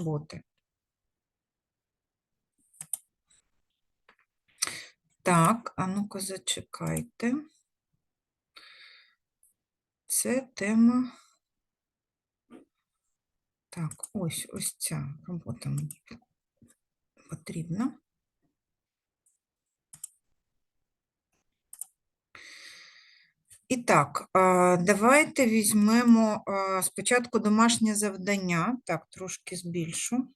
роботи. Так, а ну-ка зачекайте. Це тема. Так, ось ось ця робота мені потрібна. І так, давайте візьмемо спочатку домашнє завдання. Так, трошки збільшу.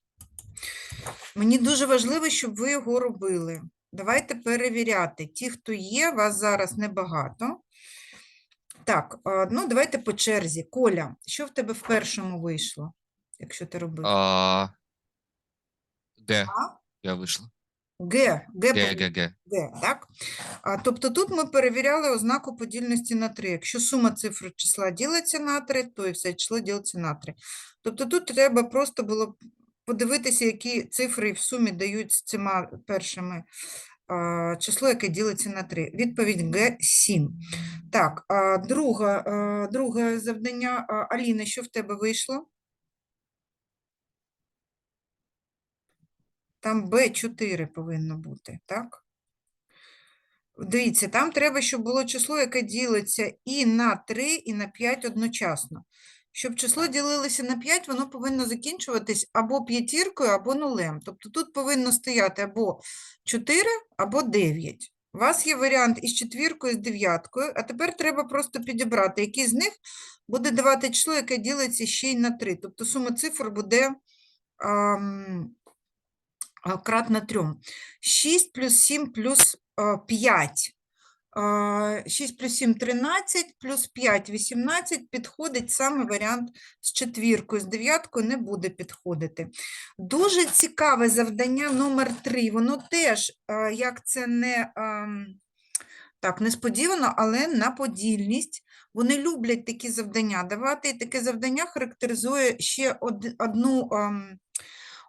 Мені дуже важливо, щоб ви його робили. Давайте перевіряти. Ті, хто є, вас зараз небагато. Так, ну давайте по черзі. Коля, що в тебе в першому вийшло, якщо ти робив? А, Г. А? Я вийшла. Г, Г, Г, Г, Г. Так? А, тобто тут ми перевіряли ознаку подільності на 3. Якщо сума цифр числа ділиться на 3, то і все число ділиться на 3. Тобто тут треба просто було подивитися, які цифри в сумі дають з цими першими а, число, яке ділиться на 3. Відповідь Г 7. Так, а, друга, а, друге завдання. А, Аліна, що в тебе вийшло? Там Б4 повинно бути, так? Дивіться, там треба, щоб було число, яке ділиться і на 3, і на 5 одночасно. Щоб число ділилося на 5, воно повинно закінчуватись або п'ятіркою, або нулем. Тобто тут повинно стояти або 4, або 9. У вас є варіант із четвіркою, з дев'яткою, а тепер треба просто підібрати, який з них буде давати число, яке ділиться ще й на 3. Тобто сума цифр буде а, кратна 3. 6 плюс 7 плюс 5. А, 6 плюс 7 – 13, плюс 5 – 18. Підходить саме варіант з четвіркою, з дев'яткою не буде підходити. Дуже цікаве завдання номер 3. Воно теж, як це не, так, несподівано, але на подільність. Вони люблять такі завдання давати, і таке завдання характеризує ще одну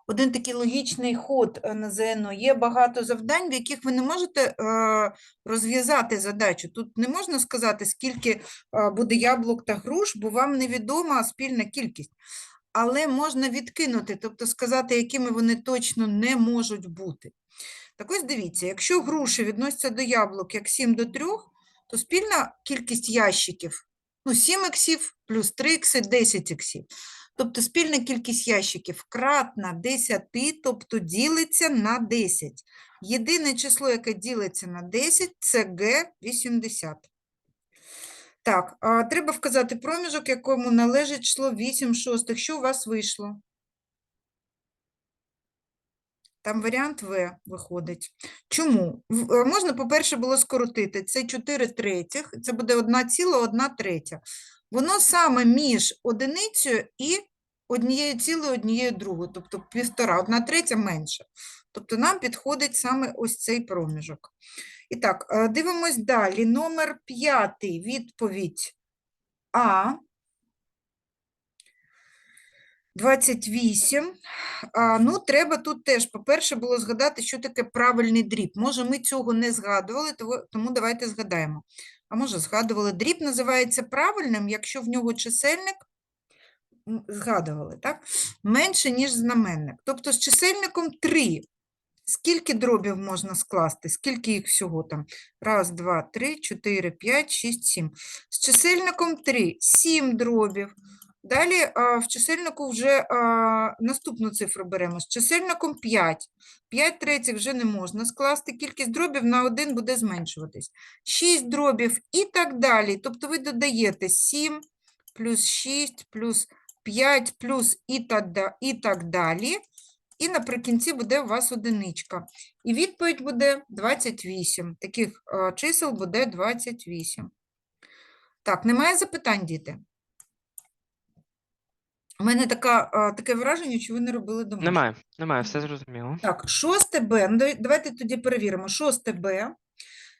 один такий логічний ход е, на ЗНО. Є багато завдань, в яких ви не можете е, розв'язати задачу. Тут не можна сказати, скільки е, буде яблук та груш, бо вам невідома спільна кількість. Але можна відкинути, тобто сказати, якими вони точно не можуть бути. Так ось дивіться, якщо груші відносяться до яблук як 7 до 3, то спільна кількість ящиків ну, 7 іксів плюс 3 ікси – 10 іксів. Тобто спільна кількість ящиків кратна 10, тобто ділиться на 10. Єдине число, яке ділиться на 10, це Г80. Так, а треба вказати проміжок, якому належить число 8 шостих. Що у вас вийшло? Там варіант В виходить. Чому? Е, Можна, по-перше, було скоротити. Це 4 третіх, це буде 1,1 третя. Воно саме між одиницею і однією цілою, однією другою, тобто півтора, одна третя менше. Тобто нам підходить саме ось цей проміжок. І так, е, дивимось далі. Номер п'ятий, відповідь А. 28. А, ну, треба тут теж, по-перше, було згадати, що таке правильний дріб. Може, ми цього не згадували, тому давайте згадаємо. А може, згадували, дріб називається правильним, якщо в нього чисельник, згадували, так? Менше, ніж знаменник. Тобто з чисельником 3. Скільки дробів можна скласти? Скільки їх всього там? Раз, два, три, чотири, п'ять, шість, сім. З чисельником 3. 7 дробів. Далі в чисельнику вже наступну цифру беремо. З чисельником 5. 5 третіх вже не можна скласти. Кількість дробів на 1 буде зменшуватись. 6 дробів і так далі. Тобто ви додаєте 7 плюс 6 плюс 5 плюс і так, далі. І наприкінці буде у вас одиничка. І відповідь буде 28. Таких чисел буде 28. Так, немає запитань, діти? У мене така, а, таке враження, що ви не робили домашнє. Немає, немає, все зрозуміло. Так, шосте Б. Ну, Давайте тоді перевіримо. Шосте Б.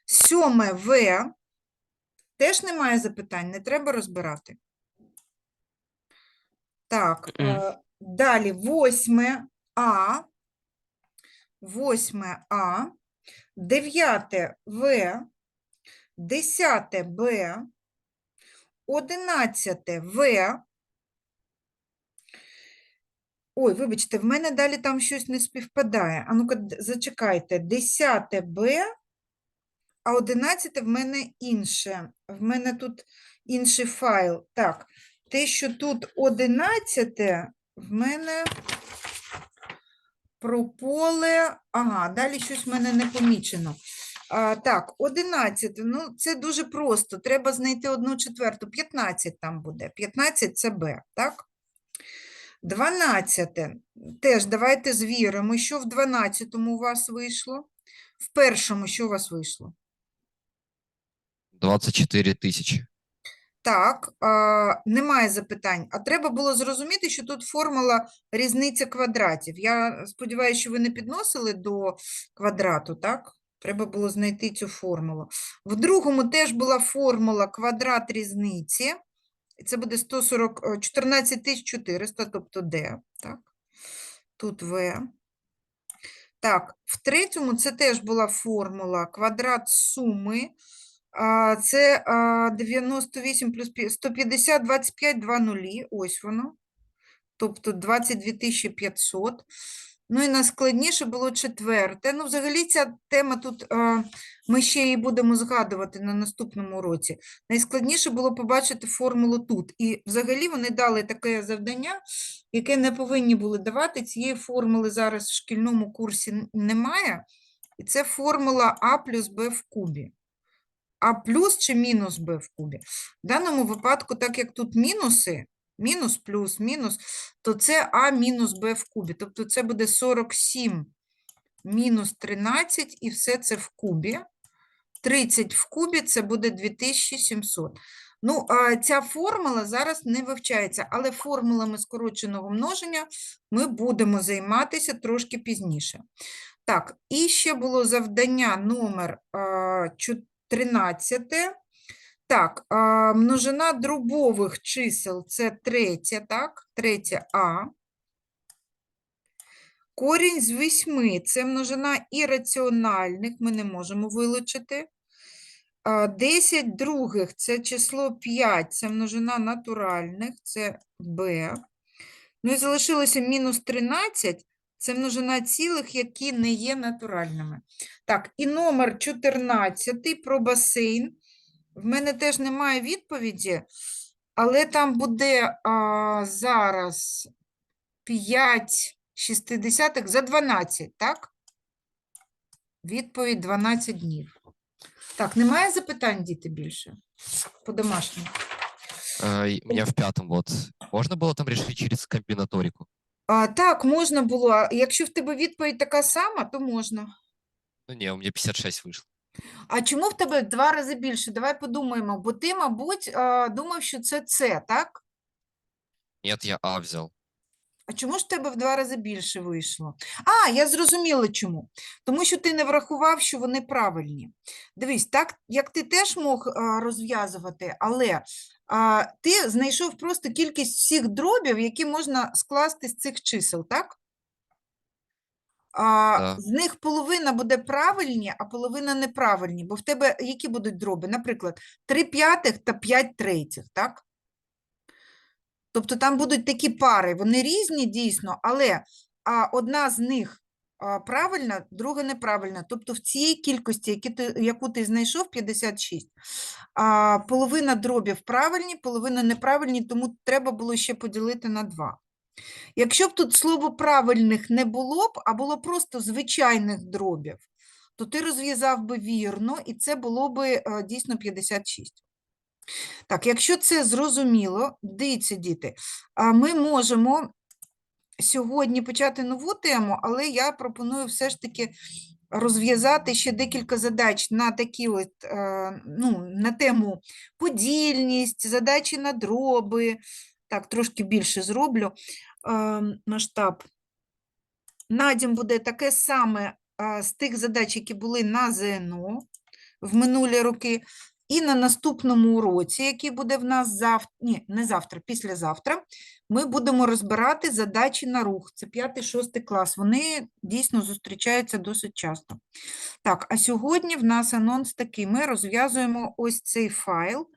Сьоме В. Теж немає запитань, не треба розбирати. Так, е, далі восьме А. Восьме А. Дев'яте В. Десяте Б. Одинадцяте В. Ой, вибачте, в мене далі там щось не співпадає. А ну-ка, зачекайте. 10 Б, а 11 в мене інше. В мене тут інший файл. Так, те, що тут 11, в мене про поле. Ага, далі щось в мене не помічено. А, так, 11. Ну, це дуже просто. Треба знайти одну четверту. 15 там буде. 15 це Б, так? 12. Теж давайте звіримо, що в 12-му у вас вийшло. В першому що у вас вийшло? 24 тисячі. Так, а, немає запитань. А треба було зрозуміти, що тут формула різниця квадратів. Я сподіваюся, що ви не підносили до квадрату, так? Треба було знайти цю формулу. В другому теж була формула квадрат різниці. Це буде 140, е, 14400, тобто D, так? Тут В. Так, в третьому це теж була формула квадрат суми. Це 98 плюс пі- 150, 25, 2 нулі. Ось воно. Тобто 22 500. Ну і найскладніше було четверте. Ну, взагалі, ця тема тут а, ми ще її будемо згадувати на наступному уроці. Найскладніше було побачити формулу тут. І взагалі вони дали таке завдання, яке не повинні були давати. Цієї формули зараз в шкільному курсі немає. І це формула А плюс Б в кубі. А плюс чи мінус Б в кубі. В даному випадку, так як тут мінуси, мінус, плюс, мінус, то це А мінус Б в кубі. Тобто це буде 47 мінус 13 і все це в кубі. 30 в кубі це буде 2700. Ну, ця формула зараз не вивчається, але формулами скороченого множення ми будемо займатися трошки пізніше. Так, і ще було завдання номер а, 13. Так, множина дробових чисел це третє, так? Третє А. Корінь з восьми це множина ірраціональних, ми не можемо вилучити. А, 10 других це число 5, це множина натуральних, це Б. Ну і залишилося мінус 13, це множина цілих, які не є натуральними. Так, і номер 14 про басейн. В мене теж немає відповіді, але там буде а, зараз 5 шістидесятих за 12, так? Відповідь 12 днів. Так, немає запитань, діти, більше? По домашньому. Э, и у меня в пятом вот. Можно было там решить через комбинаторику? А, так, можна було. А Якщо в тебе відповідь така сама, то можна. Ну не, у меня 56 вышло. А чому в тебе два рази більше? Давай подумаємо, бо ти, мабуть, а, думав, що це це, так? Нет, я А взял. А чому ж в тебе в два рази більше вийшло? А, я зрозуміла чому. Тому що ти не врахував, що вони правильні. Дивись, так як ти теж мог а, розв'язувати, але а, ти знайшов просто кількість всіх дробів, які можна скласти з цих чисел, так? А. З них половина буде правильні, а половина неправильні. Бо в тебе які будуть дроби? Наприклад, 3 п'ятих та 5 третіх, так? Тобто там будуть такі пари, вони різні дійсно, але а, одна з них а, правильна, друга неправильна. Тобто в цій кількості, які ти, яку ти знайшов, 56, а, половина дробів правильні, половина неправильні, тому треба було ще поділити на 2. Якщо б тут слово правильних не було б, а було просто звичайних дробів, то ти розв'язав би вірно, і це було би е, дійсно 56. Так, якщо це зрозуміло, дивіться, діти, ми можемо сьогодні почати нову тему, але я пропоную все ж таки розв'язати ще декілька задач на такі от, е, ну, на тему подільність, задачі на дроби. Так, трошки більше зроблю масштаб. Надім буде таке саме е, з тих задач, які були на ЗНО в минулі роки. І на наступному уроці, який буде в нас завтра, ні, не завтра, післязавтра, ми будемо розбирати задачі на рух. Це 5-6 клас. Вони дійсно зустрічаються досить часто. Так, а сьогодні в нас анонс такий. Ми розв'язуємо ось цей файл.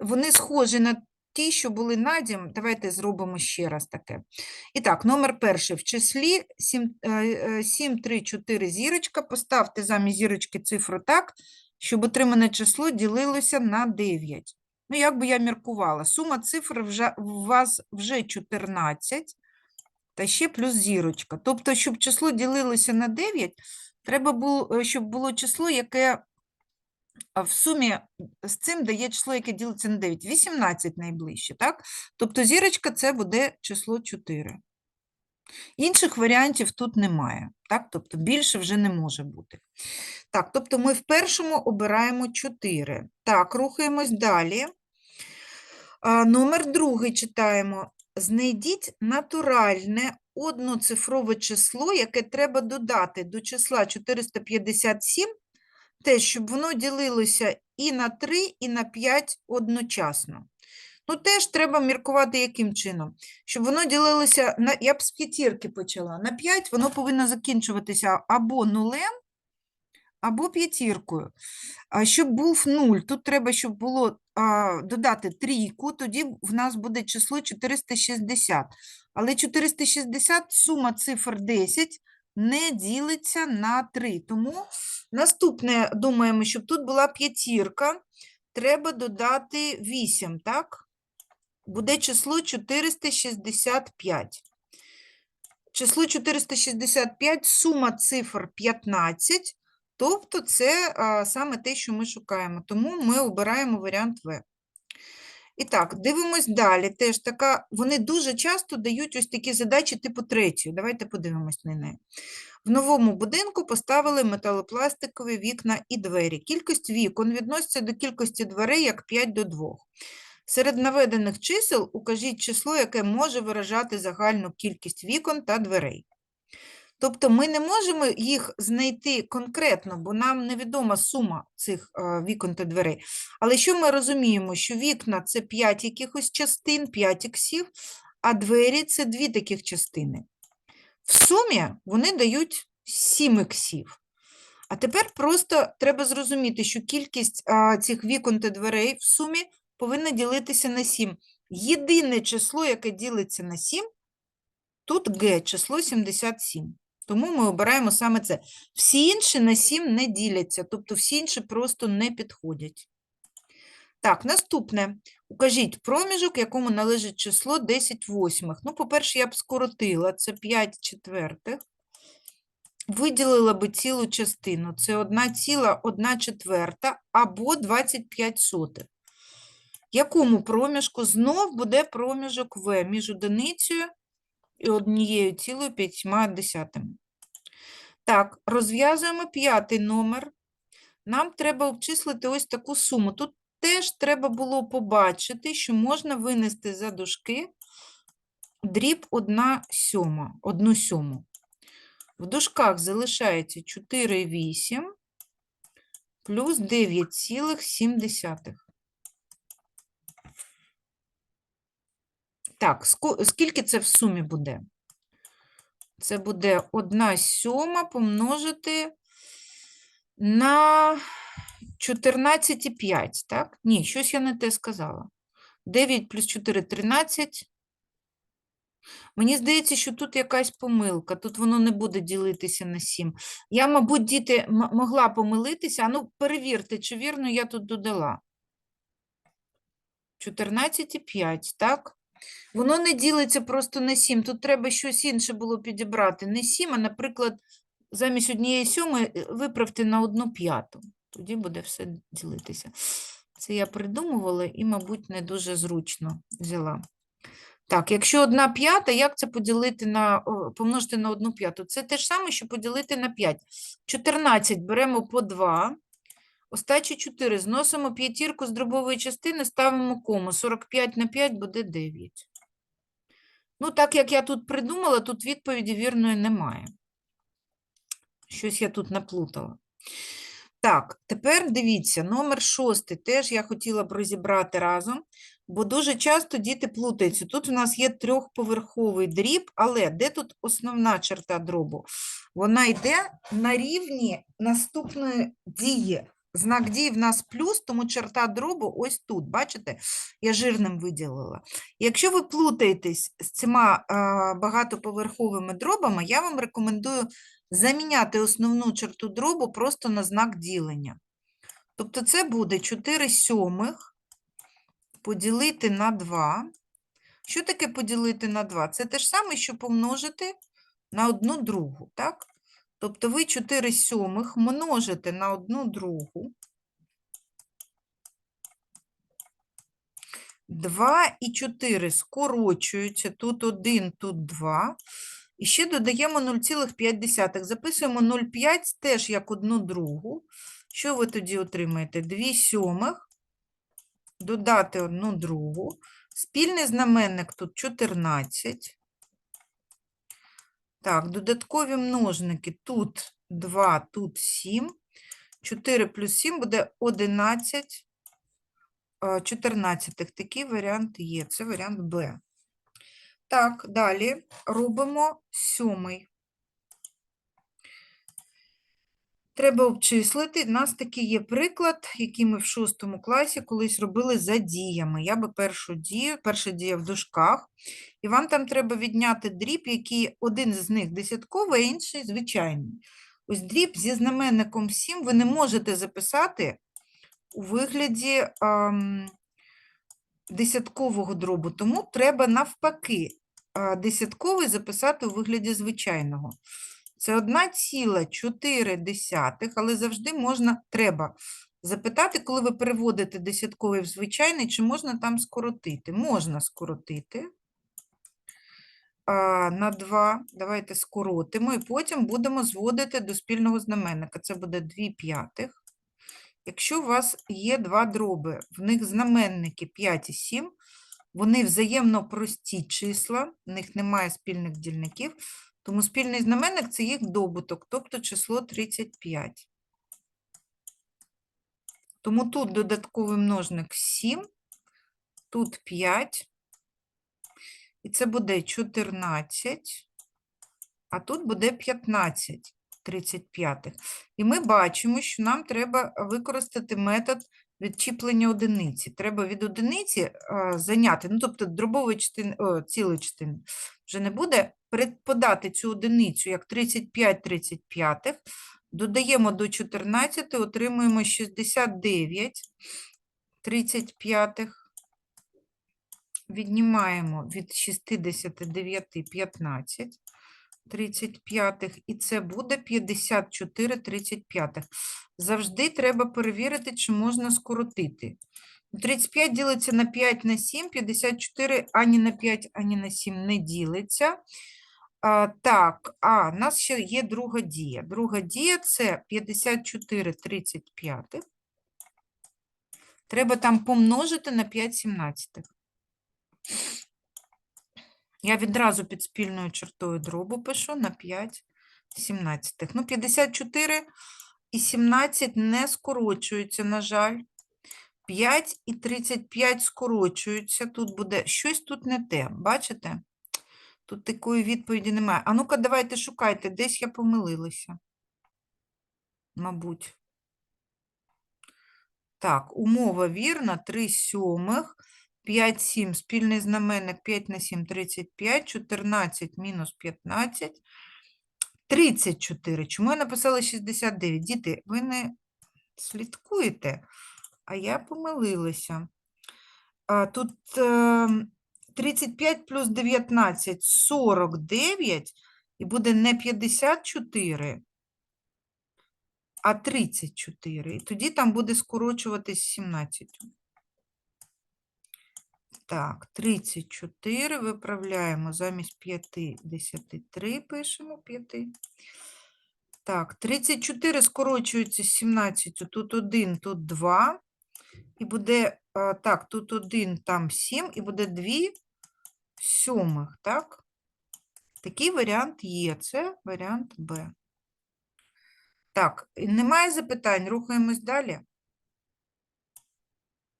Вони схожі на ті, що були надім, давайте зробимо ще раз таке. І так, номер перший в числі 7, 7 3, 4 зірочка. Поставте замість зірочки цифру так, щоб отримане число ділилося на 9. Ну, як би я міркувала, сума цифр вже, у вас вже 14, та ще плюс зірочка. Тобто, щоб число ділилося на 9, треба було, е, щоб було число, яке в сумі з цим дає число, яке ділиться на 9. 18 найближче, так? Тобто зірочка це буде число 4. Інших варіантів тут немає, так? Тобто більше вже не може бути. Так, тобто ми в першому обираємо 4. Так, рухаємось далі. А, номер другий читаємо. Знайдіть натуральне одноцифрове число, яке треба додати до числа 457, те, щоб воно ділилося і на 3, і на 5 одночасно. Ну, теж треба міркувати, яким чином. Щоб воно ділилося, на, я б з п'ятірки почала. На 5 воно повинно закінчуватися або нулем, або п'ятіркою. А щоб був 0, тут треба, щоб було а, додати трійку, тоді в нас буде число 460. Але 460 сума цифр 10 не ділиться на 3. Тому наступне думаємо, щоб тут була п'ятірка, треба додати 8, так? Буде число 465. Число 465, сума цифр 15, тобто це а, саме те, що ми шукаємо. Тому ми обираємо варіант В. І так, дивимось далі. Теж така, вони дуже часто дають ось такі задачі типу третьої. Давайте подивимось на неї. В новому будинку поставили металопластикові вікна і двері. Кількість вікон відноситься до кількості дверей як 5 до 2. Серед наведених чисел укажіть число, яке може виражати загальну кількість вікон та дверей. Тобто ми не можемо їх знайти конкретно, бо нам невідома сума цих е, вікон та дверей. Але що ми розуміємо, що вікна це 5 якихось частин, 5 іксів, а двері це дві таких частини. В сумі вони дають 7 іксів. А тепер просто треба зрозуміти, що кількість а, цих вікон та дверей в сумі повинна ділитися на 7. Єдине число, яке ділиться на 7, тут Г, число 77. Тому ми обираємо саме це. Всі інші на 7 не діляться, тобто всі інші просто не підходять. Так, наступне. Укажіть проміжок, якому належить число 10 восьмих. Ну, по-перше, я б скоротила, це 5 четвертих. Виділила би цілу частину, це 1 ціла 1 четверта або 25 сотих. Якому проміжку знов буде проміжок В між одиницею і однією цілою п'ятьма десятими. Так, розв'язуємо п'ятий номер. Нам треба обчислити ось таку суму. Тут теж треба було побачити, що можна винести за дужки дріб 1 сьома, 1 сьому. В дужках залишається 4,8 плюс 9,7. Так, скільки це в сумі буде? Це буде 1 сьома помножити на 14,5, так? Ні, щось я не те сказала. 9 плюс 4 – 13. Мені здається, що тут якась помилка, тут воно не буде ділитися на 7. Я, мабуть, діти, могла помилитися. А ну, перевірте, чи вірно я тут додала. 14,5, так? Воно не ділиться просто на 7. Тут треба щось інше було підібрати. Не 7, а, наприклад, замість однієї сьомої е, виправте на одну п'яту. Тоді буде все ділитися. Це я придумувала і, мабуть, не дуже зручно взяла. Так, якщо одна п'ята, як це поділити на, помножити на одну п'яту? Це те ж саме, що поділити на 5. 14 беремо по 2. Остачі 4. Зносимо п'ятірку з дробової частини, ставимо кому. 45 на 5 буде 9. Ну, так як я тут придумала, тут відповіді вірної немає. Щось я тут наплутала. Так, тепер дивіться, номер шостий теж я хотіла б розібрати разом, бо дуже часто діти плутаються. Тут у нас є трьохповерховий дріб, але де тут основна черта дробу? Вона йде на рівні наступної дії. Знак дії в нас плюс, тому черта дробу ось тут, бачите? Я жирним виділила. Якщо ви плутаєтесь з цими багатоповерховими дробами, я вам рекомендую заміняти основну черту дробу просто на знак ділення. Тобто це буде 4 сьомих поділити на 2. Що таке поділити на 2? Це те ж саме, що помножити на одну другу, так? Тобто ви 4 сьомих множите на одну другу. 2 і 4 скорочуються, тут 1, тут 2. І ще додаємо 0,5. Записуємо 0,5 теж як одну другу. Що ви тоді отримаєте? 2 сьомих, додати одну другу. Спільний знаменник тут 14. Так, додаткові множники тут 2, тут 7. 4 плюс 7 буде 11 е, 14. Такий варіант є. Це варіант Б. Так, далі робимо сьомий. Треба обчислити. У нас такий є приклад, який ми в шостому класі колись робили за діями. Я би першу дію, перша дія в дужках, і вам там треба відняти дріб, який один з них десятковий, а інший звичайний. Ось дріб зі знаменником 7 ви не можете записати у вигляді ам, десяткового дробу, тому треба навпаки десятковий записати у вигляді звичайного. Це 1,4, але завжди можна, треба запитати, коли ви переводите десятковий в звичайний, чи можна там скоротити. Можна скоротити на 2. Давайте скоротимо, і потім будемо зводити до спільного знаменника. Це буде 2 п'ятих. Якщо у вас є два дроби, в них знаменники 5 і 7, вони взаємно прості числа, в них немає спільних дільників, тому спільний знаменник – це їх добуток, тобто число 35. Тому тут додатковий множник 7, тут 5, і це буде 14, а тут буде 15 35. І ми бачимо, що нам треба використати метод відчіплення одиниці. Треба від одиниці е, зайняти, ну, тобто частини, о, цілої вже не буде, подати цю одиницю як 35 35, додаємо до 14, отримуємо 69 35, віднімаємо від 69 15 35, і це буде 54 35. Завжди треба перевірити, чи можна скоротити. 35 ділиться на 5 на 7, 54 ані на 5, ані на 7 не ділиться. А, так, а, у нас ще є друга дія. Друга дія – це 54 35. Треба там помножити на 5 17. Я відразу під спільною чертою дробу пишу на 5 17. Ну, 54 і 17 не скорочуються, на жаль. 5 і 35 скорочуються. Тут буде щось тут не те. Бачите? Тут такої відповіді немає. А ну-ка, давайте шукайте, десь я помилилася. Мабуть. Так, умова вірна. 3 сьомих. 5, 7, спільний знаменник 5 на 7, 35, 14 мінус 15, 34. Чому я написала 69? Діти, ви не слідкуєте, а я помилилася. Тут е, 35 плюс 19 – 49, і буде не 54, а 34. І тоді там буде скорочуватись 17. Так, 34 виправляємо замість 5, 3 пишемо 5. Так, 34 скорочується з 17, тут 1, тут 2. І буде, так, тут 1, там 7, і буде 2 сьомих, так? Такий варіант є, це варіант Б. Так, немає запитань, рухаємось далі.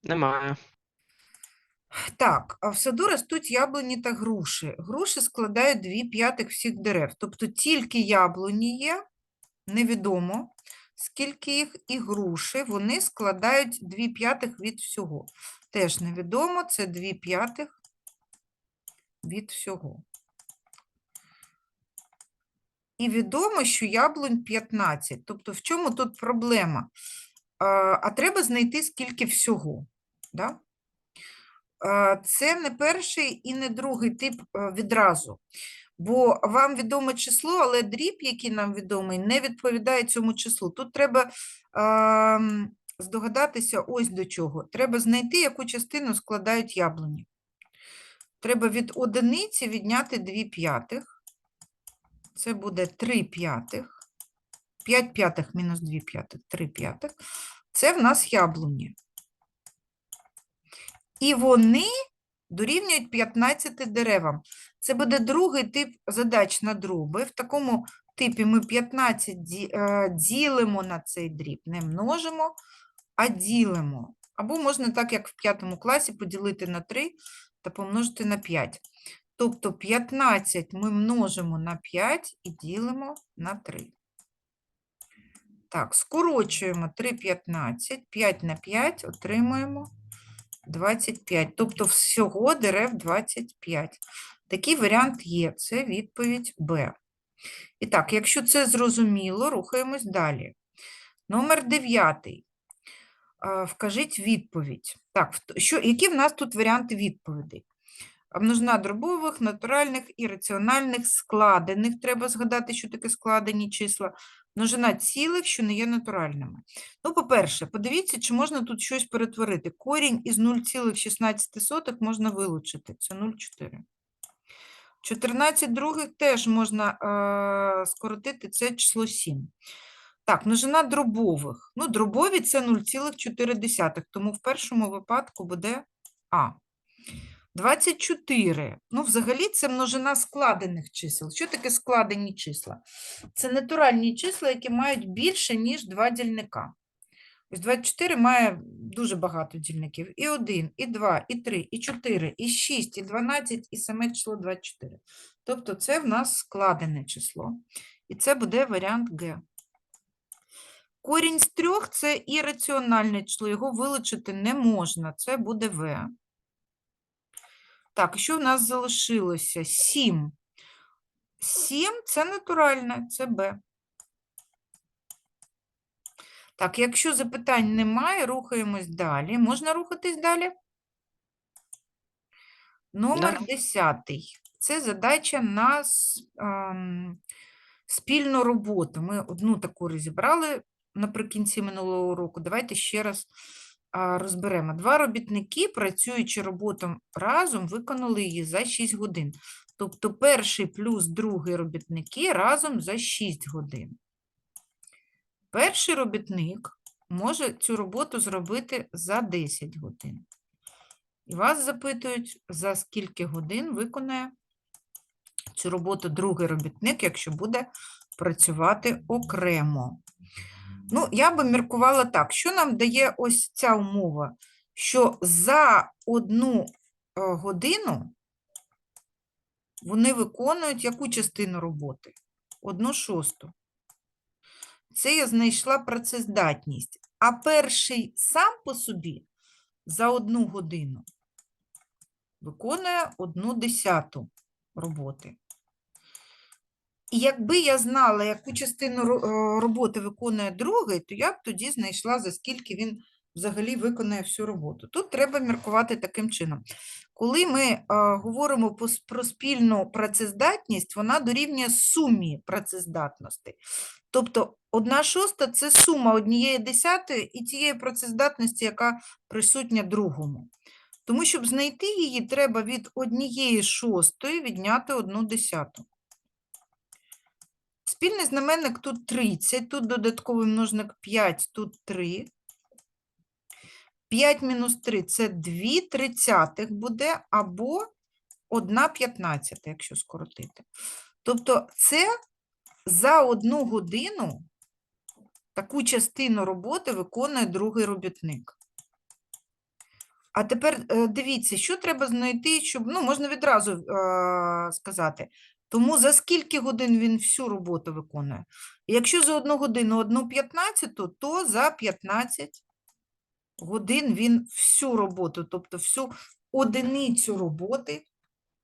Немає. Так, а в саду ростуть яблуні та груші. Груші складають 2 п'ятих всіх дерев. Тобто тільки яблуні є, невідомо. скільки їх, і груші, вони складають 2 п'ятих від всього. Теж невідомо, це 2 п'ятих від всього. І відомо, що яблунь 15. Тобто в чому тут проблема? А, треба знайти скільки всього. Да? Це не перший і не другий тип е, відразу. Бо вам відоме число, але дріб, який нам відомий, не відповідає цьому числу. Тут треба м, здогадатися ось до чого. Треба знайти, яку частину складають яблуні. Треба від одиниці відняти 2 п'ятих. Це буде 3 п'ятих. 5 п'ятих мінус 2 п'ятих, 3 п'ятих. Це в нас яблуні. І вони дорівнюють 15 деревам. Це буде другий тип задач на дроби. В такому типі ми 15 е, ділимо на цей дріб, не множимо, а ділимо. Або можна так, як в п'ятому класі, поділити на 3 та помножити на 5. Тобто 15 ми множимо на 5 і ділимо на 3. Так, скорочуємо 3 15, 5 на 5 отримуємо 25. Тобто всього дерев 25. Такий варіант є. Це відповідь Б. І так, якщо це зрозуміло, рухаємось далі. Номер 9. Вкажіть відповідь. Так, що, які в нас тут варіанти відповідей? Множина дробових, натуральних і раціональних, складених. Треба згадати, що таке складені числа. Множина цілих, що не є натуральними. Ну, по-перше, подивіться, чи можна тут щось перетворити. Корінь із 0,16 можна вилучити. Це 0,4. 14 других теж можна е, скоротити, це число 7. Так, множина дробових. Ну, дробові це 0,4, тому в першому випадку буде А. 24. Ну, взагалі, це множина складених чисел. Що таке складені числа? Це натуральні числа, які мають більше, ніж два дільника. Ось 24 має дуже багато дільників. І 1, і 2, і 3, і 4, і 6, і 12, і саме число 24. Тобто це в нас складене число. І це буде варіант Г. Корінь з трьох – це ірраціональне число, його вилучити не можна, це буде В. Так, що в нас залишилося? 7. 7 – це натуральне, це Б. Так, якщо запитань немає, рухаємось далі. Можна рухатись далі? Номер 10. Це задача на спільну роботу. Ми одну таку розібрали наприкінці минулого року. Давайте ще раз розберемо. Два робітники, працюючи роботом разом, виконали її за 6 годин. Тобто перший плюс другий робітники разом за 6 годин. Перший робітник може цю роботу зробити за 10 годин. І вас запитують, за скільки годин виконає цю роботу другий робітник, якщо буде працювати окремо. Ну, я би міркувала так, що нам дає ось ця умова, що за одну е, годину вони виконують яку частину роботи? Одну шосту. Це я знайшла працездатність. А перший сам по собі за одну годину виконує одну десяту роботи. І якби я знала, яку частину е, роботи виконує другий, то я б тоді знайшла, за скільки він взагалі виконує всю роботу. Тут треба міркувати таким чином. Коли ми е, говоримо про спільну працездатність, вона дорівнює сумі працездатностей. Тобто одна шоста – це сума однієї десятої і тієї працездатності, яка присутня другому. Тому, щоб знайти її, треба від однієї шостої відняти одну десяту. Спільний знаменник тут 30, тут додатковий множник 5, тут 3. 5 мінус 3 – це 2 тридцятих буде, або 1 п'ятнадцята, якщо скоротити. Тобто це за одну годину таку частину роботи виконує другий робітник. А тепер е, дивіться, що треба знайти, щоб, ну, можна відразу е, сказати, Тому за скільки годин він всю роботу виконує? Якщо за одну годину одну п'ятнадцяту, то за 15 годин він всю роботу, тобто всю одиницю роботи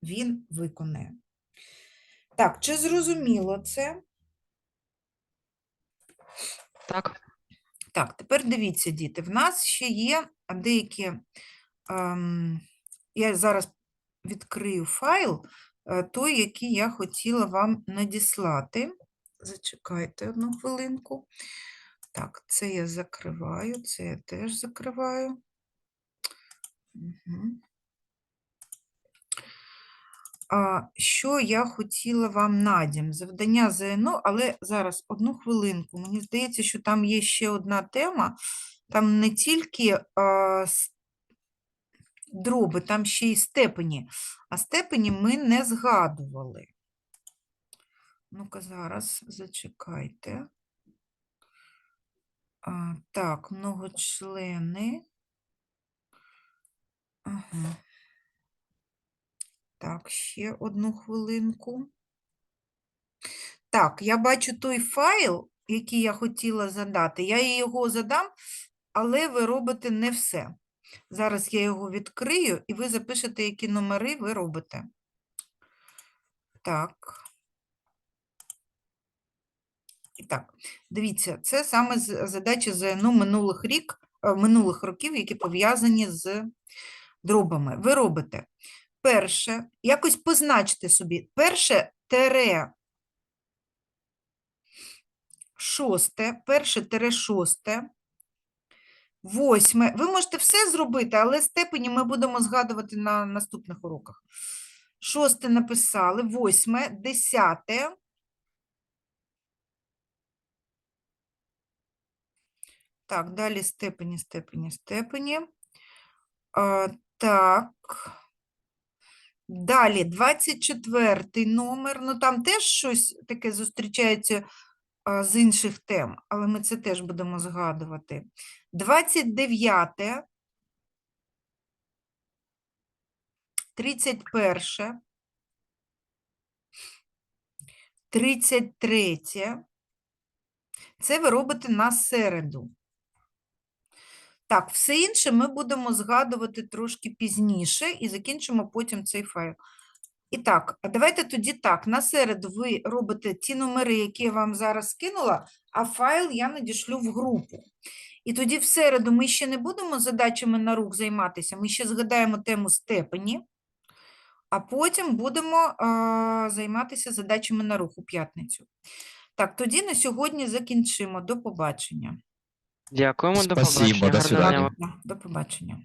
він виконує. Так, чи зрозуміло це? Так. Так, тепер дивіться, діти, в нас ще є деякі. ем, я зараз відкрию файл, той, який я хотіла вам надіслати. Зачекайте одну хвилинку. Так, це я закриваю, це я теж закриваю. Угу. А, що я хотіла вам надім? Завдання ЗНО, але зараз одну хвилинку. Мені здається, що там є ще одна тема. Там не тільки а, дроби, там ще й степені. А степені ми не згадували. Ну-ка, зараз зачекайте. А, так, многочлени. Ага. Так, ще одну хвилинку. Так, я бачу той файл, який я хотіла задати. Я його задам, але ви робите не все. Зараз я його відкрию, і ви запишете, які номери ви робите. Так. І так, дивіться, це саме з- задачі ЗНО минулих рік, е, минулих років, які пов'язані з дробами. Ви робите перше, якось позначте собі, перше тере шосте, перше тере шосте, восьме. Ви можете все зробити, але степені ми будемо згадувати на наступних уроках. Шосте написали, восьме, десяте. Так, далі степені, степені, степені. А, так. Далі 24 номер. Ну там теж щось таке зустрічається з інших тем, але ми це теж будемо згадувати. 29. 31. 33. Це ви робите на середу. Так, все інше ми будемо згадувати трошки пізніше і закінчимо потім цей файл. І так, а давайте тоді так. На середу ви робите ті номери, які я вам зараз скинула, а файл я надішлю в групу. І тоді в середу ми ще не будемо задачами на рук займатися, ми ще згадаємо тему степені, а потім будемо а, займатися задачами на рух у п'ятницю. Так, тоді на сьогодні закінчимо. До побачення. Дякуємо, до Спасибо, побачення. до вам. Да, До побачення.